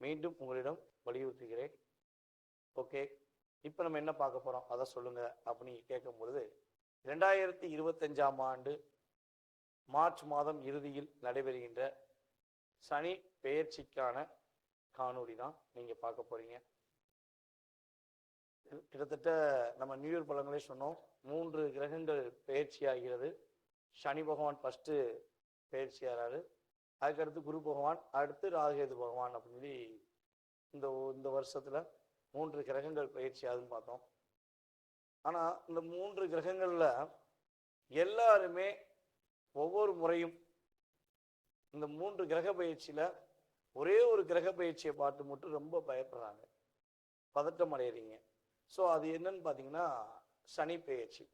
மீண்டும் உங்களிடம் வலியுறுத்துகிறேன். ஓகே. இப்போ நம்ம என்ன பார்க்க போகிறோம் அதை சொல்லுங்க அப்படின்னு கேட்கும் பொழுது ரெண்டாயிரத்தி இருபத்தஞ்சாம் ஆண்டு மார்ச் மாதம் இறுதியில் நடைபெறுகின்ற சனி பெயர்ச்சிக்கான காணொளி தான் நீங்கள் பார்க்க போறீங்க. கிட்டத்தட்ட நம்ம நியூ இயர் பழங்களே சொன்னோம் மூன்று கிரகங்கள் பெயர்ச்சி ஆகிறது சனி பகவான் ஃபஸ்ட்டு பெயர்ச்சி ஆகிறாரு அதுக்கடுத்து குரு பகவான் அடுத்து ராகேது பகவான் அப்படின்னு சொல்லி இந்த இந்த வருஷத்தில் மூன்று கிரகங்கள் பயிற்சி ஆகுதுன்னு பார்த்தோம். ஆனால் இந்த மூன்று கிரகங்களில் எல்லாருமே ஒவ்வொரு முறையும் இந்த மூன்று கிரக பயிற்சியில் ஒரே ஒரு கிரக பயிற்சியை பார்த்து மட்டும் ரொம்ப பயப்படுறாங்க. பதட்டம் அடையிறீங்க. ஸோ அது என்னன்னு பார்த்தீங்கன்னா சனி பெயர்ச்சி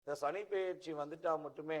இந்த சனி பெயர்ச்சி வந்துட்டால் மட்டுமே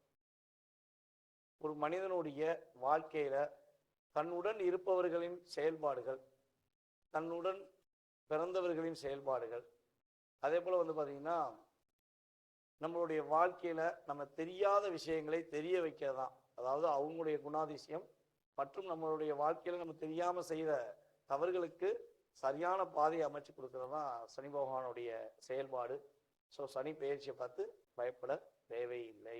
ஒரு மனிதனுடைய வாழ்க்கையில தன்னுடன் இருப்பவர்களின் செயல்பாடுகள் தன்னுடன் பிறந்தவர்களின் செயல்பாடுகள். அதே போல் வந்து பார்த்திங்கன்னா நம்மளுடைய வாழ்க்கையில நம்ம தெரியாத விஷயங்களை தெரிய வைக்கிறதான் அதாவது அவங்களுடைய குணாதிசயம் மற்றும் நம்மளுடைய வாழ்க்கையில நம்ம தெரியாம செய்த தவறுகளுக்கு சரியான பாதையை அமைச்சு கொடுக்கறது தான் சனி பகவானுடைய செயல்பாடு. ஸோ சனி பயிற்சியை பார்த்து பயப்பட தேவையில்லை.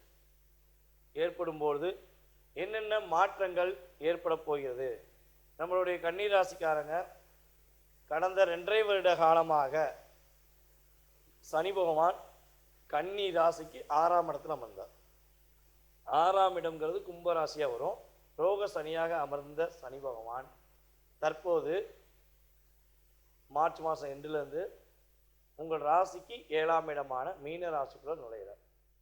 ஏற்படும்போது என்னென்ன மாற்றங்கள் ஏற்பட போகிறது? நம்மளுடைய கன்னி ராசிக்காரங்க கடந்த ரெண்டரை வருட காலமாக சனி பகவான் கன்னி ராசிக்கு ஆறாம் இடத்துல அமர்ந்தார். ஆறாம் இடம்ங்கிறது கும்பராசியாக வரும். ரோக சனியாக அமர்ந்த சனி பகவான் தற்போது மார்ச் மாதம் எண்டுலேருந்து உங்கள் ராசிக்கு ஏழாம் இடமான மீன ராசிக்குள்ள நுழையிறார்.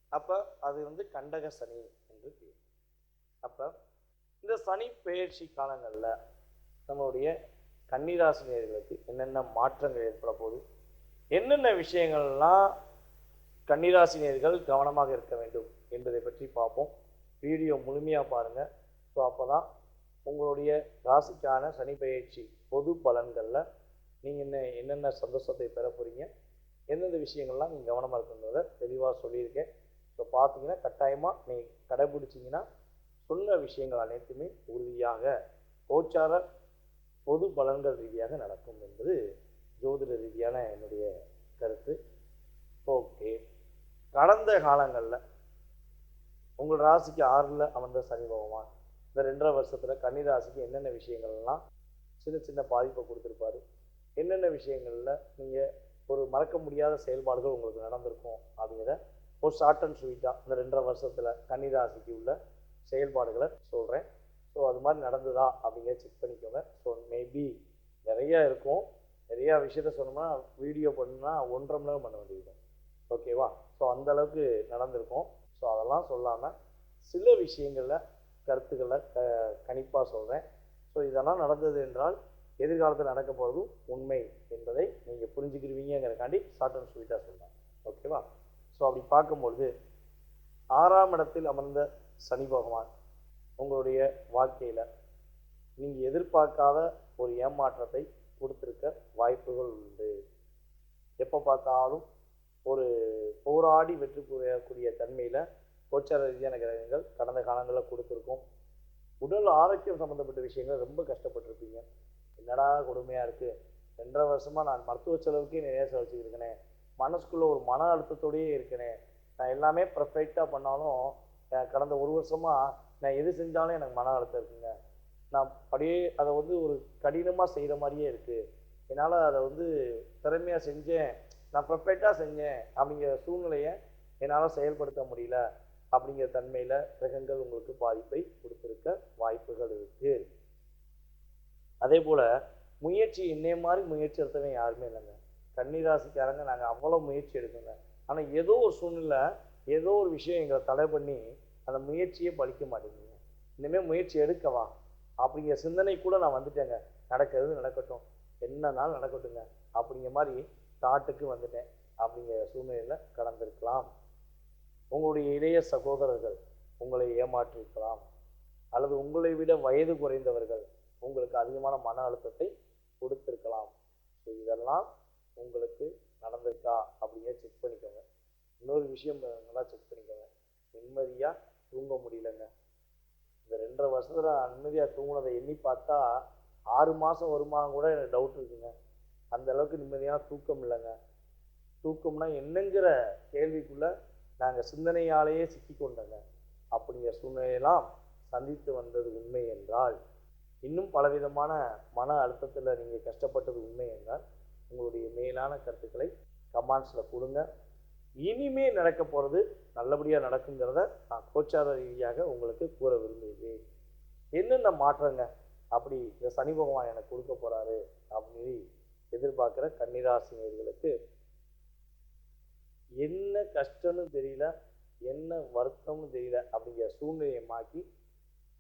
அப்போ அது வந்து கண்டக சனி. என்று பேர் அப்போ இந்த சனி பெயர்ச்சி காலங்களில் நம்மளுடைய கன்னிராசினியர்களுக்கு என்னென்ன மாற்றங்கள் ஏற்பட போகுது? என்னென்ன விஷயங்கள்லாம் கன்னிராசினியர்கள் கவனமாக இருக்க வேண்டும் என்பதை பற்றி பார்ப்போம். வீடியோ முழுமையாக பாருங்கள் ஸோ அப்போ தான் உங்களுடைய ராசிக்கான சனி பயிற்சி பொது பலன்களில் நீங்கள் என்ன என்னென்ன சந்தோஷத்தை பெற போகிறீங்க எந்தெந்த விஷயங்கள்லாம் நீங்கள் கவனமாக இருக்குன்றதை தெளிவாக சொல்லியிருக்கேன். ஸோ பார்த்தீங்கன்னா கட்டாயமாக நீ கடைபிடிச்சிங்கன்னா சொன்ன விஷயங்கள் அனைத்துமே உறுதியாக கோச்சார பொது பலன்கள் ரீதியாக நடக்கும் என்பது ஜோதிட ரீதியான என்னுடைய கருத்து. ஓகே. கடந்த காலங்களில் உங்கள் ராசிக்கு ஆறில் அமர்ந்த சனி பகவான் இந்த ரெண்டரை வருஷத்தில் கன்னி ராசிக்கு என்னென்ன விஷயங்கள்லாம் சின்ன சின்ன பாதிப்பை கொடுத்துருப்பாரு? என்னென்ன விஷயங்களில் நீங்கள் ஒரு மறக்க முடியாத செயல்பாடுகள் உங்களுக்கு நடந்திருக்கும் அப்படிங்கிறத ஒரு ஷார்ட் அண்ட் ஸ்வீட்டாக இந்த ரெண்டரை வருஷத்தில் கன்னி ராசிக்கு உள்ள செயல்பாடுகளை சொல்கிறேன் ஸோ அது மாதிரி நடந்ததா அப்படிங்கிறத செக் பண்ணிக்கோங்க. ஸோ மேபி நிறையா இருக்கும். நிறையா விஷயத்த சொன்னோம்னா வீடியோ பண்ணா ஒன்றரை மணி நேரம் பண்ண வேண்டியது ஓகேவா ஸோ அந்தளவுக்கு நடந்திருக்கும். ஸோ அதெல்லாம் சொல்லாமல் சில விஷயங்களில் கருத்துக்களை க கணிப்பாக சொல்கிறேன் ஸோ இதெல்லாம் நடந்தது என்றால் எதிர்காலத்தில் நடக்க போகிறதும் உண்மை என்பதை நீங்கள் புரிஞ்சுக்கிடுவீங்கிறக்காண்டி ஷார்ட் அண்ட் ஸ்வீட்டாக சொல்கிறேன் ஓகேவா ஸோ அப்படி பார்க்கும்பொழுது ஆறாம் இடத்தில் அமர்ந்த சனி பகவான் உங்களுடைய வாழ்க்கையில் நீங்கள் எதிர்பார்க்காத ஒரு ஏமாற்றத்தை கொடுத்துருக்க வாய்ப்புகள் உண்டு. எப்போ பார்த்தாலும் ஒரு போராடி வெற்றி புரியக்கூடிய தன்மையில் கோச்சார ரீதியான கிரகங்கள் கடந்த காலங்களில் கொடுத்துருக்கோம். உடல் ஆரோக்கியம் சம்மந்தப்பட்ட விஷயங்கள் ரொம்ப கஷ்டப்பட்டிருப்பீங்க. என்னடா கொடுமையாக இருக்குது ரெண்டரை வருஷமாக நான் மருத்துவ செலவுக்கே நிறைய செலவச்சுருக்கேனே மனசுக்குள்ளே ஒரு மன அழுத்தத்தோடையே இருக்கிறேன் நான் எல்லாமே பர்ஃபெக்டாக பண்ணாலும் கடந்த ஒரு வருஷமாக நான் எது செஞ்சாலும் எனக்கு மன அழுத்தம் இருக்குங்க. நான் அப்படியே அதை வந்து ஒரு கடினமாக செய்கிற மாதிரியே இருக்குது என்னால் அதை வந்து திறமையாக செஞ்சேன். நான் பர்ஃபெக்டாக செஞ்சேன் அப்படிங்கிற சூழ்நிலையை என்னால் செயல்படுத்த முடியல அப்படிங்கிற தன்மையில் கிரகங்கள் உங்களுக்கு பாதிப்பை கொடுத்துருக்க வாய்ப்புகள் இருக்குது அதே போல் முயற்சி என்னைய மாதிரி முயற்சி எடுத்தவன் யாருமே இல்லைங்க. கன்னிராசிக்காரங்க நாங்கள் அவ்வளோ முயற்சி எடுக்கோங்க ஆனால் ஏதோ ஒரு சூழ்நிலை ஏதோ ஒரு விஷயம் எங்களை தடை பண்ணி அந்த முயற்சியே பலிக்க மாட்டேங்குங்க இனிமேல் முயற்சி எடுக்கவா? அப்படிங்கிற சிந்தனை கூட நான் வந்துட்டேங்க. நடக்கிறது நடக்கட்டும். என்னன்னாலும் நடக்கட்டுங்க? அப்படிங்கிற மாதிரி தாட்டுக்கு வந்துட்டேன். அப்படிங்கிற சூழ்நிலையில் கடந்திருக்கலாம். உங்களுடைய இளைய சகோதரர்கள் உங்களை ஏமாற்றிருக்கலாம். அல்லது உங்களை விட வயது குறைந்தவர்கள் உங்களுக்கு அதிகமான மன அழுத்தத்தை கொடுத்திருக்கலாம். ஸோ இதெல்லாம் உங்களுக்கு நடந்திருக்கா அப்படிங்க செக் பண்ணிக்கோங்க. இன்னொரு விஷயம் நல்லா செக் பண்ணிக்கோங்க. நிம்மதியாக தூங்க முடியலங்க. இந்த ரெண்டரை வருஷத்தில் நான் நிம்மதியாக தூங்கினதை எண்ணி பார்த்தா ஆறு மாதம் வருமானம் கூட எனக்கு டவுட் இருக்குங்க. அந்த அளவுக்கு நிம்மதியான தூக்கம் இல்லைங்க. தூக்கம்னா என்னங்கிற கேள்விக்குள்ளே நாங்கள் சிந்தனையாலேயே சிக்கிக்கொண்டோங்க அப்படிங்கிற சூழ்நிலையெல்லாம் சந்தித்து வந்தது உண்மை என்றால் இன்னும் பலவிதமான மன அழுத்தத்தில் நீங்கள் கஷ்டப்பட்டது உண்மை என்றால் உங்களுடைய மேலான கருத்துக்களை கமெண்ட்ஸில் கொடுங்க. இனிமே நடக்க போகிறது நல்லபடியாக நடக்குங்கிறத நான் கோச்சார ரீதியாக உங்களுக்கு கூற விரும்புகிறேன். என்னென்ன மாற்றங்க? அப்படி இந்த சனி பகவான் எனக்கு கொடுக்க போகிறாரு அப்படின்னு எதிர்பார்க்குற கன்னிராசினியர்களுக்கு என்ன கஷ்டம்னு தெரியல என்ன வருத்தம்னு தெரியல அப்படிங்கிற சூழ்நிலையை மாற்றி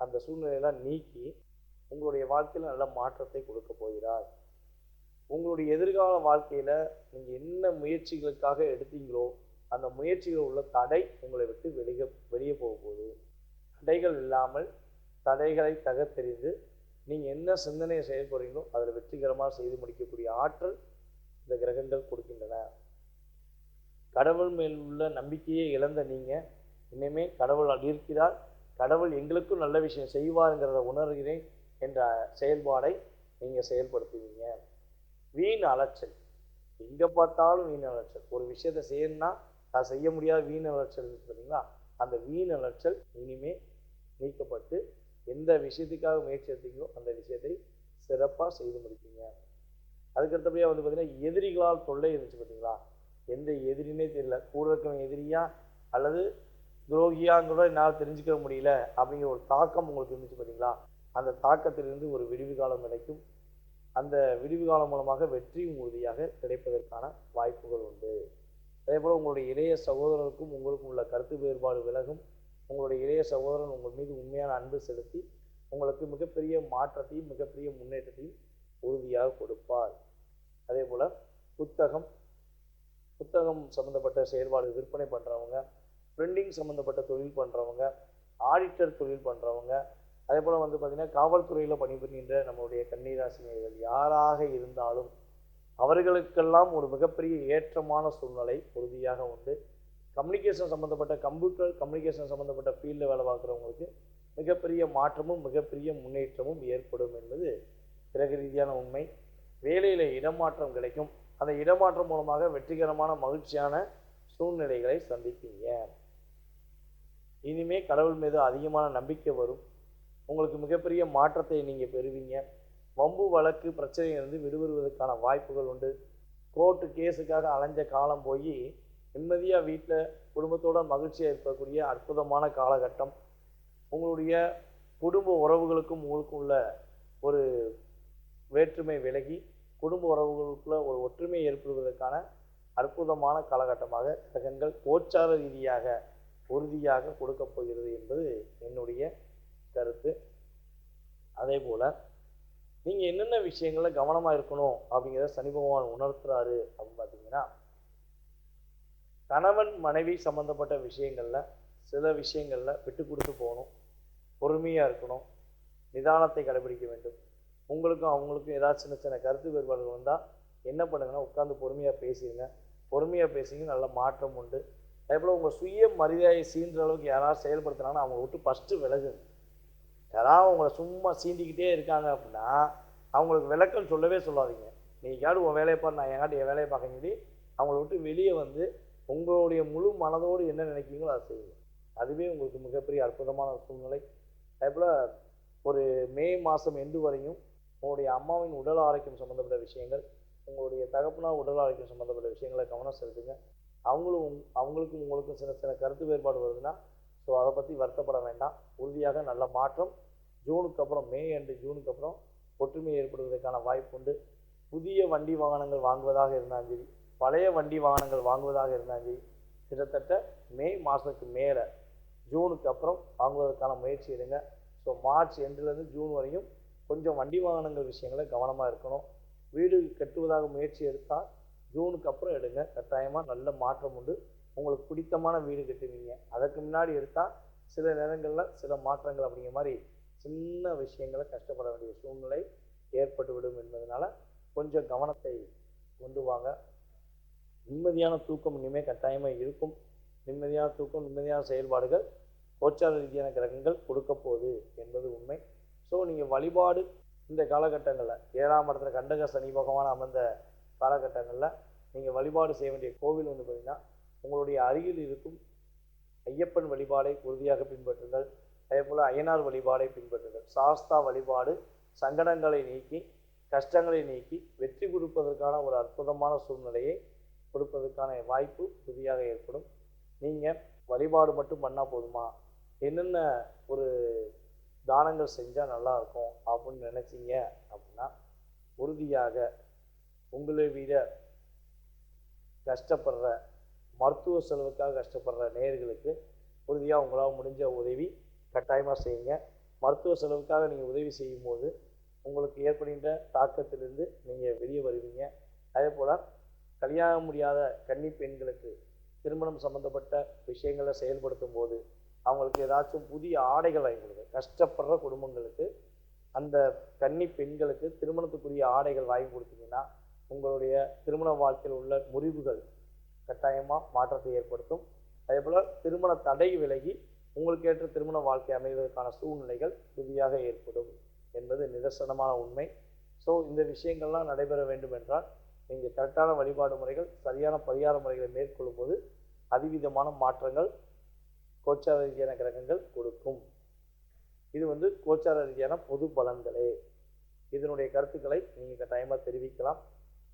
அந்த சூழ்நிலையெல்லாம் நீக்கி உங்களுடைய வாழ்க்கையில் நல்ல மாற்றத்தை கொடுக்க போகிறார். உங்களுடைய எதிர்கால வாழ்க்கையில் நீங்கள் என்ன முயற்சிகளுக்காக எடுத்தீங்களோ அந்த முயற்சிகள் உள்ள தடை உங்களை விட்டு வெளியே வெளியே போகும்போது போகுது தடைகள் இல்லாமல் தடைகளை தகர்த்தெறிந்து நீங்கள் என்ன சிந்தனையை செயல்படுறீங்களோ அதில் வெற்றிகரமாக செய்து முடிக்கக்கூடிய ஆற்றல் இந்த கிரகங்கள் கொடுக்கின்றன. கடவுள் மேல் உள்ள நம்பிக்கையை இழந்த நீங்கள் இனிமே கடவுள் இருக்கிறார் கடவுள் எங்களுக்கும் நல்ல விஷயம் செய்வாருங்கிறத உணர்கிறேன் என்ற செயல்பாடை நீங்கள் செயல்படுத்துவீங்க. வீண் அலைச்சல். எங்கே பார்த்தாலும் வீண் அலைச்சல். ஒரு விஷயத்தை செய்யணும்னா நான் செய்ய முடியாத வீண் அலைச்சல் பார்த்தீங்களா அந்த வீண் அலைச்சல் இனிமே நீக்கப்பட்டு எந்த விஷயத்துக்காக முயற்சி எடுத்தீங்களோ அந்த விஷயத்தை சிறப்பாக செய்து முடிப்பீங்க. அதுக்கடுத்தபடியாக வந்து பார்த்தீங்கன்னா எதிரிகளால் தொல்லை இருந்துச்சு பார்த்தீங்களா எந்த எதிரினே தெரியல. கூட இருக்கவன் எதிரியா அல்லது துரோகியான்னு கூட என்னால் தெரிஞ்சுக்க முடியல அப்படிங்கிற ஒரு தாக்கம் உங்களுக்கு இருந்துச்சு பார்த்தீங்களா அந்த தாக்கத்திலிருந்து ஒரு விடிவு காலம் கிடைக்கும். அந்த விடிவு காலம் மூலமாக வெற்றியும் உறுதியாக கிடைப்பதற்கான வாய்ப்புகள் உண்டு. அதே போல் உங்களுடைய இளைய சகோதரருக்கும் உங்களுக்கும் உள்ள கருத்து வேறுபாடு விலகும். உங்களுடைய இளைய சகோதரன் உங்கள் மீது உண்மையான அன்பு செலுத்தி உங்களுக்கு மிகப்பெரிய மாற்றத்தையும் மிகப்பெரிய முன்னேற்றத்தையும் உறுதியாக கொடுப்பார். அதே போல் புத்தகம் புத்தகம் சம்மந்தப்பட்ட செயல்பாடு விற்பனை பண்ணுறவங்க பிரிண்டிங் சம்மந்தப்பட்ட தொழில் பண்ணுறவங்க ஆடிட்டர் தொழில் பண்ணுறவங்க அதே போல் வந்து பார்த்திங்கன்னா காவல்துறையில் பணிபுரிகின்ற நம்மளுடைய கன்னிராசினியர்கள் யாராக இருந்தாலும் அவர்களுக்கெல்லாம் ஒரு மிகப்பெரிய ஏற்றமான சூழ்நிலை உறுதியாக உண்டு. கம்யூனிகேஷன் சம்மந்தப்பட்ட கம்ப்யூட்டர் கம்யூனிகேஷன் சம்மந்தப்பட்ட ஃபீல்டில் வேலை பார்க்குறவங்களுக்கு மிகப்பெரிய மாற்றமும் மிகப்பெரிய முன்னேற்றமும் ஏற்படும் என்பது கிரக ரீதியான உண்மை. வேலையில் இடமாற்றம் கிடைக்கும். அந்த இடமாற்றம் மூலமாக வெற்றிகரமான மகிழ்ச்சியான சூழ்நிலைகளை சந்திப்பீங்க. இனிமே கடவுள் மீது அதிகமான நம்பிக்கை வரும். உங்களுக்கு மிகப்பெரிய மாற்றத்தை நீங்கள் பெறுவீங்க. வம்பு வழக்கு பிரச்சனையிலிருந்து விடுபடுவதற்கான வாய்ப்புகள் உண்டு. கோர்ட்டு கேஸுக்காக அலைஞ்ச காலம் போய் நிம்மதியாக வீட்டில் குடும்பத்தோட மகிழ்ச்சியாக இருக்கக்கூடிய அற்புதமான காலகட்டம். உங்களுடைய குடும்ப உறவுகளுக்கும் உங்களுக்கும் உள்ள ஒரு வேற்றுமை விலகி குடும்ப உறவுகளுக்குள்ள ஒரு ஒற்றுமை ஏற்படுவதற்கான அற்புதமான காலகட்டமாக கிரகங்கள் கோச்சார ரீதியாக உறுதியாக கொடுக்கப் போகிறது என்பது என்னுடைய கருத்து. அதே போல் நீங்கள் என்னென்ன விஷயங்களில் கவனமாக இருக்கணும் அப்படிங்கிறத சனி பகவான் உணர்த்துறாரு அப்படின்னு பார்த்தீங்கன்னா கணவன் மனைவி சம்மந்தப்பட்ட விஷயங்களில் சில விஷயங்களில் விட்டு கொடுத்து போகணும். பொறுமையாக இருக்கணும். நிதானத்தை கடைபிடிக்க வேண்டும். உங்களுக்கும் அவங்களுக்கும் ஏதாவது சின்ன சின்ன கருத்து வேறுபாடுகள் வந்தால் என்ன பண்ணுங்கன்னா உட்காந்து பொறுமையாக பேசிடுங்க பொறுமையாக பேசிங்க நல்ல மாற்றம் உண்டு. அதே போல் உங்கள் சுய மரியாதையை சீன்ற அளவுக்கு யாராவது செயல்படுத்தினாலும் அவங்க விட்டு ஃபஸ்ட்டு விலகுங்க. யாராவது உங்களை சும்மா சீண்டிக்கிட்டே இருக்காங்க அப்படின்னா அவங்களுக்கு விளக்கம் சொல்லவே சொல்லாதீங்க. நீங்கள் உன் வேலையை பாரு நான் எங்காட்டி என் வேலையை பார்க்க சொல்லி அவங்கள விட்டு வெளியே வந்து உங்களுடைய முழு மனதோடு என்ன நினைக்கிறீங்களோ அதை செய்யுங்க. அதுவே உங்களுக்கு மிகப்பெரிய அற்புதமான சூழ்நிலை. அதே போல் ஒரு மே மாதம் எண்டு வரையும் உங்களுடைய அம்மாவின் உடல் ஆரோக்கியம் சம்மந்தப்பட்ட விஷயங்கள் உங்களுடைய தகப்பனார் உடல் ஆரோக்கியம் சம்மந்தப்பட்ட விஷயங்களை கவனம் செலுத்துங்க. அவங்களும் உங்- அவங்களுக்கும் உங்களுக்கும் சின்ன சின்ன கருத்து வேறுபாடு வருதுன்னா ஸோ அதை பற்றி வருத்தப்பட வேண்டாம். உறுதியாக நல்ல மாற்றம். ஜூனுக்கு அப்புறம் மே அண்டு ஜூனுக்கு அப்புறம் ஒற்றுமை ஏற்படுவதற்கான வாய்ப்பு உண்டு. புதிய வண்டி வாகனங்கள் வாங்குவதாக இருந்தாலும் சரி பழைய வண்டி வாகனங்கள் வாங்குவதாக இருந்தாலும் சரி கிட்டத்தட்ட மே மாதத்துக்கு மேலே ஜூனுக்கு அப்புறம் வாங்குவதற்கான முயற்சி எடுங்க. ஸோ மார்ச் எண்டுலேருந்து ஜூன் வரையும் கொஞ்சம் வண்டி வாகனங்கள் விஷயங்களை கவனமாக இருக்கணும். வீடு கட்டுவதாக முயற்சி எடுத்தால் ஜூனுக்கு அப்புறம் எடுங்க. கட்டாயமாக நல்ல மாற்றம் உண்டு. உங்களுக்கு பிடித்தமான வீடு கட்டுவீங்க. அதற்கு முன்னாடி எடுத்தால் சில நேரங்களில் சில மாற்றங்கள் அப்படிங்கிற மாதிரி சின்ன விஷயங்களை கஷ்டப்பட வேண்டிய சூழ்நிலை ஏற்பட்டுவிடும் என்பதனால கொஞ்சம் கவனத்தை கொண்டு வாங்க. நிம்மதியான தூக்கம் இனிமேல் கட்டாயமாக இருக்கும். நிம்மதியான தூக்கம் நிம்மதியான செயல்பாடுகள் கோச்சார ரீதியான கிரகங்கள் கொடுக்க போகுது என்பது உண்மை. ஸோ நீங்கள் வழிபாடு இந்த காலகட்டங்களில் ஏழாம் இடத்துல கண்டக சனி பகவான் அமர்ந்த காலகட்டங்களில் நீங்கள் வழிபாடு செய்ய வேண்டிய கோவில் வந்து பார்த்தீங்கன்னா உங்களுடைய அருகில் இருக்கும் ஐயப்பன் வழிபாடை உறுதியாக பின்பற்றுங்கள். அதே போல் அய்யனார் வழிபாடை பின்பற்றுங்கள். சாஸ்தா வழிபாடு சங்கடங்களை நீக்கி கஷ்டங்களை நீக்கி வெற்றி கொடுப்பதற்கான ஒரு அற்புதமான சூழ்நிலையை கொடுப்பதற்கான வாய்ப்பு உறுதியாக ஏற்படும். நீங்கள் வழிபாடு மட்டும் பண்ணால் போதுமா? என்னென்ன ஒரு தானங்கள் செஞ்சால் நல்லாயிருக்கும் அப்படின்னு நினச்சிங்க அப்படின்னா உறுதியாக உங்களை விட கஷ்டப்படுற மருத்துவ செலவுக்காக கஷ்டப்படுற நேயர்களுக்கு உறுதியாக உங்களால் முடிஞ்ச உதவி கட்டாயமாக செய்யுங்க. மருத்துவ செலவுக்காக நீங்கள் உதவி செய்யும்போது உங்களுக்கு ஏற்படுகின்ற தாக்கத்திலிருந்து நீங்கள் வெளியே வருவீங்க. அதே போல் கல்யாணம் முடியாத கன்னி பெண்களுக்கு திருமணம் சம்மந்தப்பட்ட விஷயங்களை செயல்படுத்தும் போது அவங்களுக்கு ஏதாச்சும் புதிய ஆடைகள் வாங்கி கொடுங்க. கஷ்டப்படுற குடும்பங்களுக்கு அந்த கன்னி பெண்களுக்கு திருமணத்துக்குரிய ஆடைகள் வாங்கி கொடுத்தீங்கன்னா உங்களுடைய திருமண வாழ்க்கையில் உள்ள முறிவுகள் கட்டாயமாக மாற்றத்தை ஏற்படுத்தும். அதே போல் திருமண தடை விலகி உங்களுக்கு ஏற்ற திருமண வாழ்க்கை அமைவதற்கான சூழ்நிலைகள் உறுதியாக ஏற்படும் என்பது நிதர்சனமான உண்மை. ஸோ இந்த விஷயங்கள்லாம் நடைபெற வேண்டும் என்றால் நீங்கள் கரெக்டான வழிபாடு முறைகள் சரியான பரிகார முறைகளை மேற்கொள்ளும் போது அதிவிதமான மாற்றங்கள் கோச்சார ரீதியான கிரகங்கள் கொடுக்கும். இது வந்து கோச்சார ரீதியான பொது பலன்களே. இதனுடைய கருத்துக்களை நீங்கள் கட்டாயமாக தெரிவிக்கலாம்.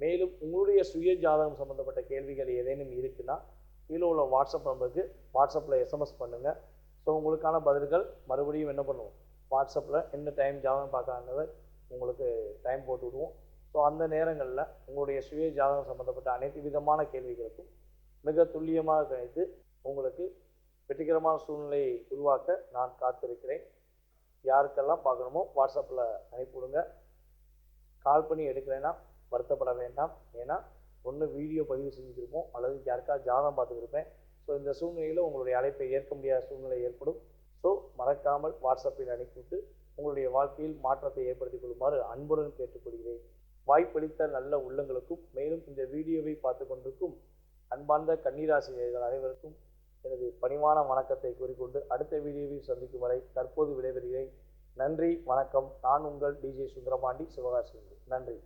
மேலும் உங்களுடைய சுய ஜாதகம் சம்மந்தப்பட்ட கேள்விகள் ஏதேனும் இருக்குன்னா கீழே உள்ள வாட்ஸ்அப் நம்பருக்கு வாட்ஸ்அப்பில் எஸ்எம்எஸ் பண்ணுங்கள் ஸோ உங்களுக்கான பதில்கள் மறுபடியும் என்ன பண்ணுவோம்? வாட்ஸ்அப்பில் என்ன டைம் ஜாதகம் பார்க்கலாங்கிறத உங்களுக்கு டைம் போட்டு விடுவோம். ஸோ அந்த நேரங்களில் உங்களுடைய சுய ஜாதகம் சம்மந்தப்பட்ட அனைத்து விதமான கேள்விகளுக்கும் மிக துல்லியமாக கணித்து உங்களுக்கு வெற்றிகரமான சூழ்நிலையை உருவாக்க நான் காத்திருக்கிறேன். யாருக்கெல்லாம் பார்க்கணுமோ வாட்ஸ்அப்பில் அனுப்பிவிடுங்க. கால் பண்ணி எடுக்கிறேன்னா வருத்தப்பட வேண்டாம். ஏன்னா ஒன்று வீடியோ பதிவு செஞ்சுருப்போம் அல்லது யாருக்கா ஜாதம் பார்த்துருப்பேன் ஸோ இந்த சூழ்நிலையில் உங்களுடைய அழைப்பை ஏற்க முடியாத சூழ்நிலை ஏற்படும். ஸோ மறக்காமல் வாட்ஸ்அப்பில் அனுப்பிவிட்டு உங்களுடைய வாழ்க்கையில் மாற்றத்தை ஏற்படுத்திக் கொள்ளுமாறு அன்புடன் கேட்டுக்கொள்கிறேன். வாய்ப்பளித்த நல்ல உள்ளங்களுக்கும் மேலும் இந்த வீடியோவை பார்த்து கொண்டிருக்கும் அன்பார்ந்த கன்னிராசினியர்கள் அனைவருக்கும் எனது பணிவான வணக்கத்தை கூறிக்கொண்டு அடுத்த வீடியோவை சந்திக்கும் வரை தற்போது விடைபெறுகிறேன். நன்றி வணக்கம். நான் உங்கள் டிஜே சுந்தரபாண்டி சிவகாசி நன்றி.